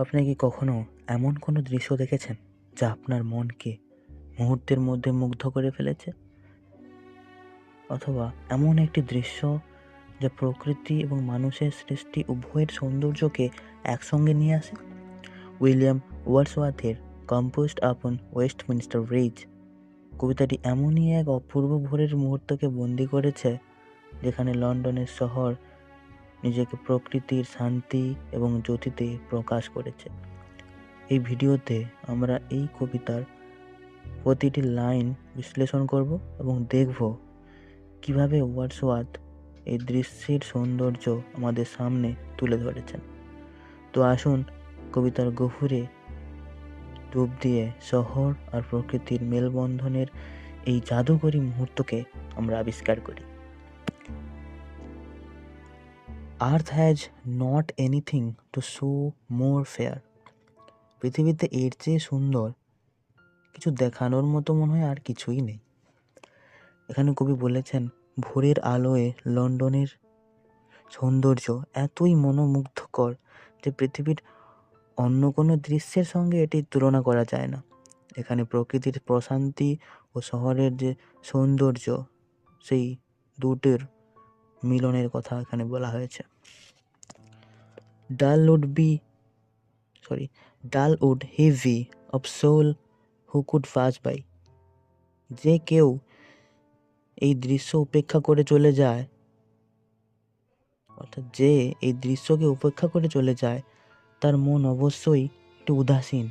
আপনি কি কখনো এমন কোনো দৃশ্য দেখেছেন যা আপনার মনকে মুহূর্তের মধ্যে মুগ্ধ করে ফেলেছে? অথবা এমন একটি দৃশ্য যা প্রকৃতি এবং মানুষের সৃষ্টি উভয়ের সৌন্দর্যকে একসঙ্গে নিয়ে আসে? উইলিয়াম ওয়ার্ডসওয়ার্থের কম্পোস্ট আপন ওয়েস্টমিনিস্টার ব্রিজ কবিতাটি এমনই এক অপূর্ব ভোরের মুহূর্তকে বন্দি করেছে, যেখানে লন্ডনের শহর নিজেকে প্রকৃতির শান্তি এবং জ্যোতিতে প্রকাশ করেছে। এই ভিডিওতে আমরা এই কবিতার প্রতিটি লাইন বিশ্লেষণ করব এবং দেখব কীভাবে ওয়ার্ডসওয়ার্থ এই দৃশ্যের সৌন্দর্য আমাদের সামনে তুলে ধরেছেন। তো আসুন কবিতার গভীরে ডুব দিয়ে শহর আর প্রকৃতির মেলবন্ধনের এই জাদুকরী মুহূর্তকে আমরা আবিষ্কার করি। Earth has not anything to show more fair পৃথিবীতে এর চেয়ে সুন্দর কিছু দেখানোর মতো মনে হয় আর কিছুই নেই। এখানে কবি বলেছেন, ভোরের আলোয় লন্ডনের সৌন্দর্য এতই মনোমুগ্ধকর যে পৃথিবীর অন্য কোনো দৃশ্যের সঙ্গে এটির তুলনা করা যায় না। এখানে প্রকৃতির প্রশান্তি ও শহরের যে সৌন্দর্য, সেই দুটোর মিলনের কথা এখানে বলা হয়েছে। Dull would be sorry dull would heavy of soul who could pass by. যে কেউ এই দৃশ্য উপেক্ষা করে চলে যায়, অর্থাৎ যে এই দৃশ্যকে উপেক্ষা করে চলে যায়, তার মন অবশ্যই একটু উদাসীন।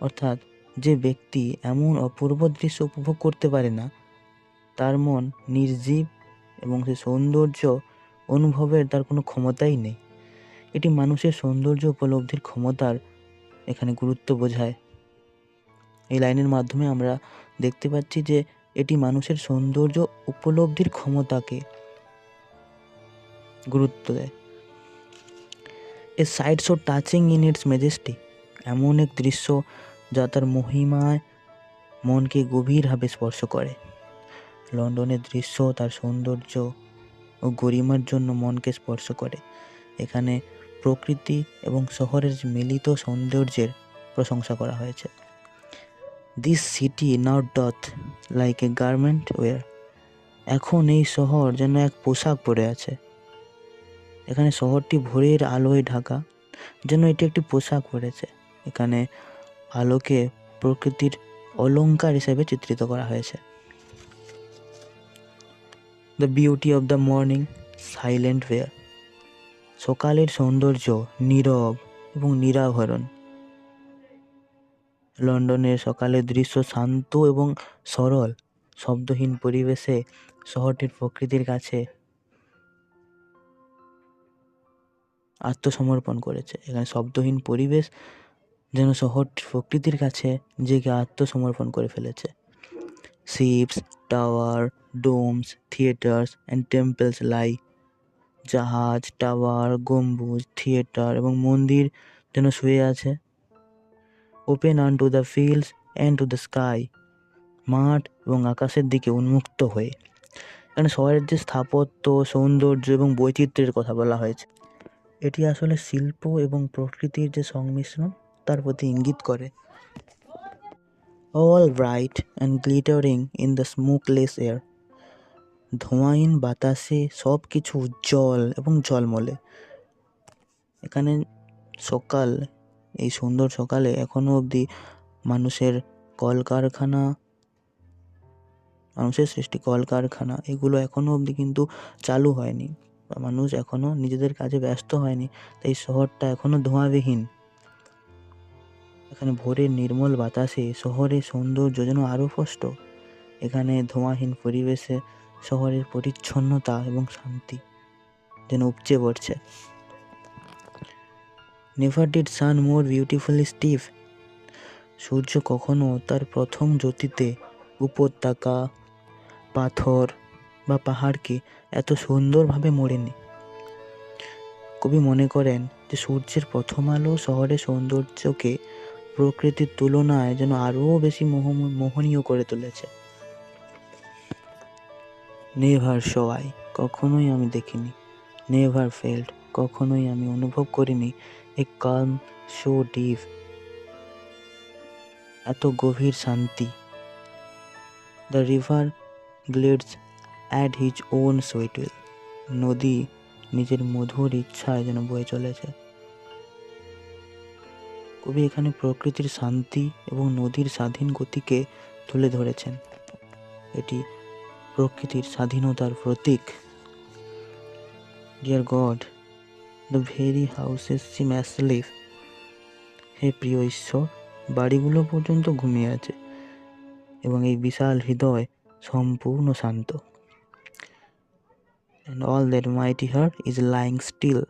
অর্থাৎ যে ব্যক্তি এমন অপূর্ব দৃশ্য উপভোগ করতে পারে না তার মন নির্জীব এবং সে সৌন্দর্য অনুভবের তার কোনো ক্ষমতাই নেই। এটি মানুষের সৌন্দর্য উপলব্ধির ক্ষমতার এখানে গুরুত্ব বোঝায়। এই লাইনের মাধ্যমে আমরা দেখতে পাচ্ছি যে এটি মানুষের সৌন্দর্য উপলব্ধির ক্ষমতাকে গুরুত্ব দেয়। A sight so touching in its majesty এমন এক দৃশ্য যা তার মহিমায় মনকে গভীরভাবে স্পর্শ করে। লন্ডনের দৃশ্য, তার সৌন্দর্য ও গরিমার জন্য মনকে স্পর্শ করে। এখানে প্রকৃতি এবং শহরের মিলিত সৌন্দর্যের প্রশংসা করা হয়েছে। This city not doth like a garment wear এখন এই শহর যেন এক পোশাক পরে আছে। এখানে শহরটি ভোরের আলোয় ঢাকা, যেন এটি একটি পোশাক পরেছে। এখানে আলোকে প্রকৃতির অলংকার হিসেবে চিত্রিত করা হয়েছে। The beauty of the morning silent war সকালের সৌন্দর্য নীরব এবং নিরাভরণ। লন্ডনের সকালের দৃশ্য শান্ত এবং সরল, শব্দহীন পরিবেশে শহরটির প্রকৃতির কাছে আত্মসমর্পণ করেছে। এখানে শব্দহীন পরিবেশ যেন শহরটির প্রকৃতির কাছে নিজেকে আত্মসমর্পণ করে ফেলেছে। Ships, tower domes theatres and temples lie জাহাজ, টাওয়ার, গম্বুজ, থিয়েটার এবং মন্দির যেন শুয়ে আছে। Open unto the fields and to the sky মাঠ এবং আকাশের দিকে উন্মুক্ত হয়ে। এখানে শহরের যে স্থাপত্য, সৌন্দর্য এবং বৈচিত্র্যের কথা বলা হয়েছে। এটি আসলে শিল্প এবং প্রকৃতির যে সংমিশ্রণ, তার প্রতি ইঙ্গিত করে। All bright and glittering in the smokeless air ধোঁয়াইন বাতাসে সব কিছু উজ্জ্বল এবং ঝলমলে। এখানে সকাল, এই সুন্দর সকালে এখনও অবধি মানুষের কলকারখানা, মানুষের সৃষ্টি কলকারখানা, এগুলো এখনও অবধি কিন্তু চালু হয়নি মানুষ এখনও নিজেদের কাজে ব্যস্ত হয়নি, তাই শহরটা এখনও ধোঁয়াবিহীন। এখানে ভোরের নির্মল বাতাসে শহরের সৌন্দর্য যেন আরও স্পষ্ট। এখানে ধোঁয়াহীন পরিবেশে শহরের পরিচ্ছন্নতা এবং শান্তি যেন উপচে পড়ছে। Never did sun more beautifully steep সূর্য কখনো তার প্রথম জ্যোতিতে উপত্যকা, পাথর বা পাহাড়কে এত সুন্দরভাবে মোড়েনি। কবি মনে করেন যে সূর্যের প্রথম আলো শহরের সৌন্দর্যকে প্রকৃতির তুলনায় যেন আরও বেশি মোহ, মোহনীয় করে তুলেছে। নেভার সবাই কখনোই আমি দেখিনি। নেভার ফেল্ড কখনোই আমি অনুভব করিনি। A calm so deep. এত গভীর শান্তি। The river glides at his own sweet will নদী নিজের মধুর ইচ্ছায় যেন বয়ে চলেছে। কবি এখানে প্রকৃতির শান্তি এবং নদীর স্বাধীন গতিকে তুলে ধরেছেন। এটি প্রকৃতির স্বাধীনতার প্রতীক। Dear God the very houses seem asleep হে প্রিয় ঈশ্বর, বাড়িগুলো পর্যন্ত ঘুমিয়ে আছে এবং এই বিশাল হৃদয় সম্পূর্ণ শান্ত। And all that mighty heart is lying still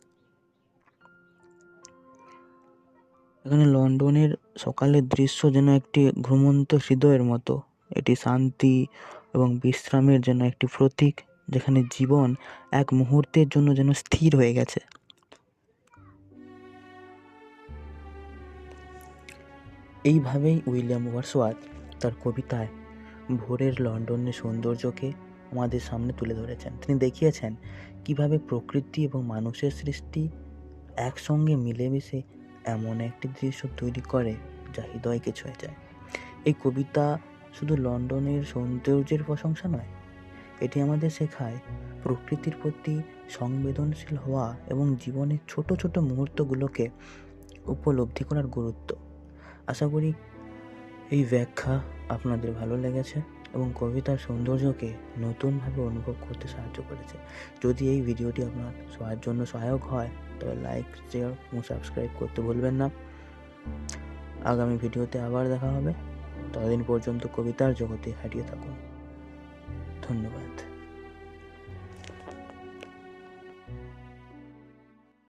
এখানে লন্ডনের সকালের দৃশ্য যেন একটি ঘুমন্ত হৃদয়ের মতো। এটি শান্তি এবং বিশ্রামের জন্য একটি প্রতীক যেখানে জীবন এক মুহূর্তের জন্য যেন স্থির হয়ে গেছে। এইভাবেই উইলিয়াম ওয়ার্সওয়ার্থ তার কবিতায় ভোরের লন্ডনের সৌন্দর্যকে আমাদের সামনে তুলে ধরেছেন। তিনি দেখিয়েছেন কীভাবে প্রকৃতি এবং মানুষের সৃষ্টি একসঙ্গে মিলেমিশে এমন একটি দৃশ্য তৈরি করে যা হৃদয়কে ছুঁয়ে যায়। এই কবিতা শুধু লন্ডনের সৌন্দর্যের প্রশংসা নয়, এটি আমাদের শেখায় প্রকৃতির প্রতি সংবেদনশীল হওয়া এবং জীবনের ছোট ছোট মুহূর্তগুলোকে উপলব্ধি করার গুরুত্ব। আশা করি এই ব্যাখ্যা আপনাদের ভালো লেগেছে এবং কবিতার সৌন্দর্যকে নতুনভাবে অনুভব করতে সাহায্য করেছে। যদি এই ভিডিওটি আপনার সবার জন্য সহায়ক হয় তবে লাইক শেয়ার এবং সাবস্ক্রাইব করতে ভুলবেন না। আগামী ভিডিওতে আবার দেখা হবে। ততদিন পর্যন্ত কবিতার জগতে হারিয়ে থাকুন। ধন্যবাদ।